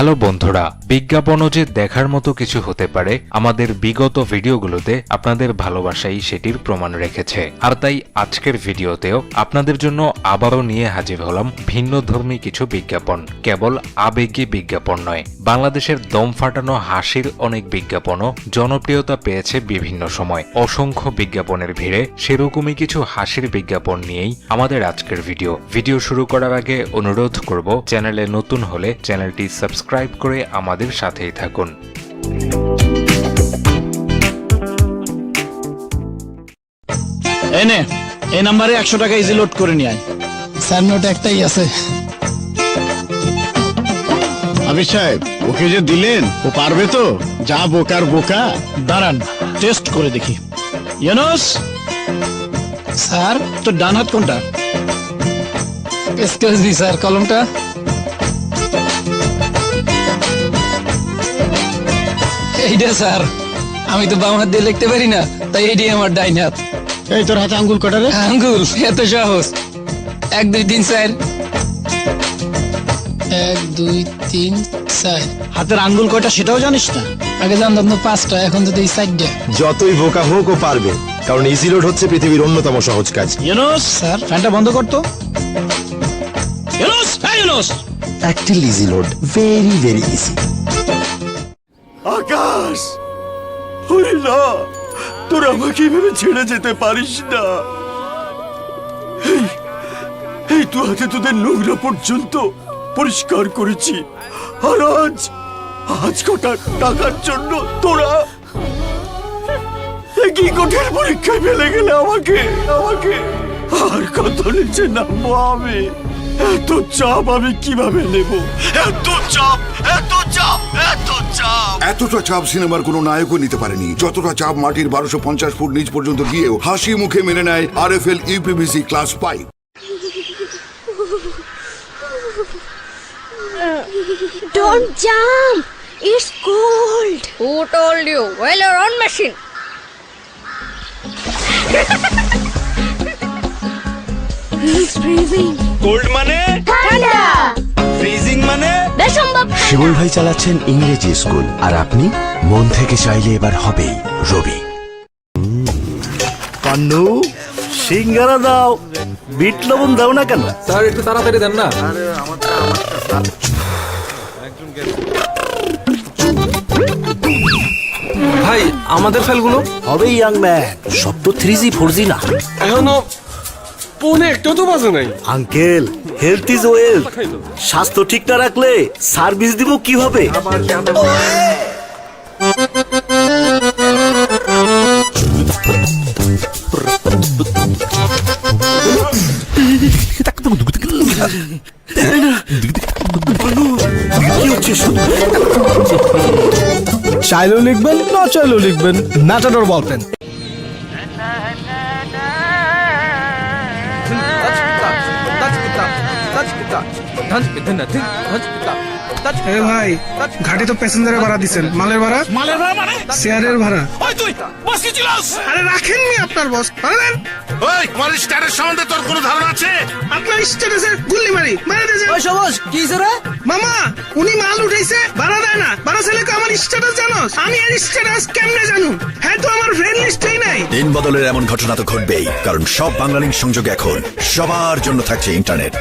Hello বন্ধুরা, বিজ্ঞাপনও যে দেখার মতো কিছু হতে পারে, আমাদের বিগত ভিডিওগুলোতে আপনাদের ভালোবাসাই সেটির প্রমাণ রেখেছে। আর তাই আজকের ভিডিওতেও আপনাদের জন্য আবারও নিয়ে হাজির হলাম ভিন্ন ধর্মী কিছু বিজ্ঞাপন, কেবল আবেগী বিজ্ঞাপন নয়। বাংলাদেশের দম ফাটানো হাসির অনেক বিজ্ঞাপনও জনপ্রিয়তা পেয়েছে বিভিন্ন সময়। অসংখ্য বিজ্ঞাপনের ভিড়ে সেরকমই কিছু হাসির বিজ্ঞাপন নিয়েই আমাদের আজকের ভিডিও। ভিডিও শুরু করার আগে অনুরোধ করব, চ্যানেলে নতুন হলে চ্যানেলটি সাবস্ক্রাইব করে আমাদের সাথেই থাকুন। এনে এই নাম্বারে একশো টাকা ইজি লোড করে নিয়ে আয়। স্যার নোট একটাই আছে। সাহেব ওকে যে দিলেন ও পারবে তো? যা বোকার বোকা। দাঁড়ান টেস্ট করে দেখি। স্যার? তোর ডান হাত কোনটা? এক্সকিউজ মি স্যার কলমটা? এইটা স্যার আমি তো বাম হাত দিয়ে লিখতে পারি না তাই এইটাই আমার ডাইন হাত। এই তোর হাতে আঙ্গুল কটা রে? আঙ্গুল এত সহজ। এক দুই তিন চার। এক দুই তিন চার। হাতের আঙ্গুল কয়টা সেটাও জানিস না? আগে জানতাম তো পাঁচটা এখন যদি এই চারটা। যতই বোকা হোক ও পারবে কারণ ইজি লোড হচ্ছে পৃথিবীর অন্যতম সহজ কাজ। ইউনুস! স্যার। ফ্যানটা বন্ধ করতো ইউনুস! হ্যাঁ ইউনুস! একটা easy load very very easy Akash! তোর আমাকে এভাবে ছেড়ে যেতে পারিস না। এই দু হাতে তোদের নোংরা পর্যন্ত পরিষ্কার করেছি। আর আজ আজ কটা টাকার জন্য তোরা কি কঠিন পরীক্ষায় ফেলে গেলে আমাকে আমাকে আর কত নিচে নামবো আমি। এত চাপ আমি কীভাবে নেব এত চাপ এত চাপ এত চাপ এতটা চাপ সিনেমার কোনো নায়কও নিতে পারেনি যতটা চাপ মাটির বারোশো পঞ্চাশ ফুট নিচ পর্যন্ত গিয়েও হাসি মুখে মেনে নেয় আর F L UPVC class pipe Don't jump! It's cold! Who told you? Well, your own machine. He's freezing! Cold মানে? ঠান্ডা। ফ্রিজিং মানে? বেসম্ভব শিমুল ভাই চালাচ্ছেন ইংরেজি স্কুল। আর আপনি মন থেকে চাইলে এবার হবেই রবি। পান্নু সিঙ্গারা দাও। বিট লবণ দাও না কেন? স্যার একটু তাড়াতাড়ি দেন না। ভাই আমাদের ফেলগুলো হবে ইয়াং ম্যান সব তো থ্রি জি ফোর জি না। এখনও পৌনে একটাও তো বাজে নাই। আঙ্কেল হেলথ ইজ ওয়েলথ স্বাস্থ্য ঠিক না রাখলে সার্ভিস দিব কীভাবে? চাইলেও লিখবেন না চাইলেও লিখবেন। ম্যাটাডোর বলতেন। এ ভাই ঘাটে তো প্যাসেঞ্জারের ভাড়া দিছেন। মালের ভাড়া? মালের ভাড়া মানে? শেয়ারের ভাড়া। ওই তুই বস কি ছিলাস। আরে রাখেননি আপনার বস ভাড়া ওই তোমার স্ট্যাটাস সম্বন্ধে তোর কোনো ধারণা আছে? আপনার স্ট্যাটাসে গুল্লি মারি মারা দিয়ে ওই সবুজ কি রে? মামা উনি মাল উঠাইছে ভাড়া দেয় না। ভাড়া আমার স্ট্যাটাস জানোস? আমি এর স্ট্যাটাস কেমনে জানু? হ্যাঁ তো আমার ফ্রেন্ড লিস্টেই নাই। দিন বদলের এমন ঘটনা তো ঘটবেই কারণ সব বাংলালিংক সংযোগ এখন সবার জন্য থাকছে ইন্টারনেট